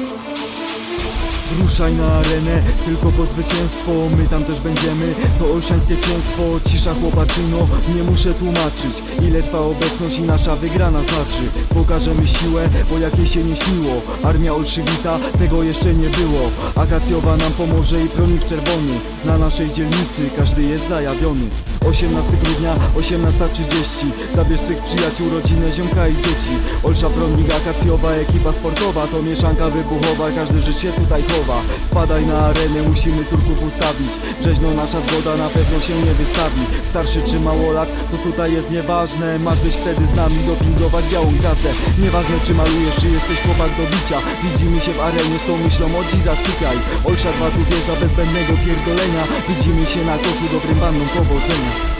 Okay. Ruszaj na arenę, tylko po zwycięstwo. My tam też będziemy, to olszańskie księstwo. Cisza chłopaczyno, nie muszę tłumaczyć Ile trwa obecność i nasza wygrana znaczy. Pokażemy siłę, bo jakiej się nie śniło. Armia olszywita, tego jeszcze nie było. Akacjowa nam pomoże i pronik czerwony. Na naszej dzielnicy każdy jest zajawiony. 18 grudnia, 18.30 Zabierz swych przyjaciół, rodzinę, ziomka i dzieci. Olsza Promnik, Akacjowa, ekipa sportowa. To mieszanka wybuchowa, każdy żyć się tutaj chowa Wpadaj na arenę, musimy Turków ustawić. Brzeźno nasza zgoda na pewno się nie wystawi. Starszy czy małolat, to tutaj jest nieważne. Masz być wtedy z nami, dopingować białą gwiazdę. Nieważne czy malujesz, czy jesteś chłopak do bicia. Widzimy się w arenie z tą myślą od dziś zastykaj Olsza 2 tu wjeżdża bez pierdolenia. Widzimy się na koszu, dobrym bandom powodzenia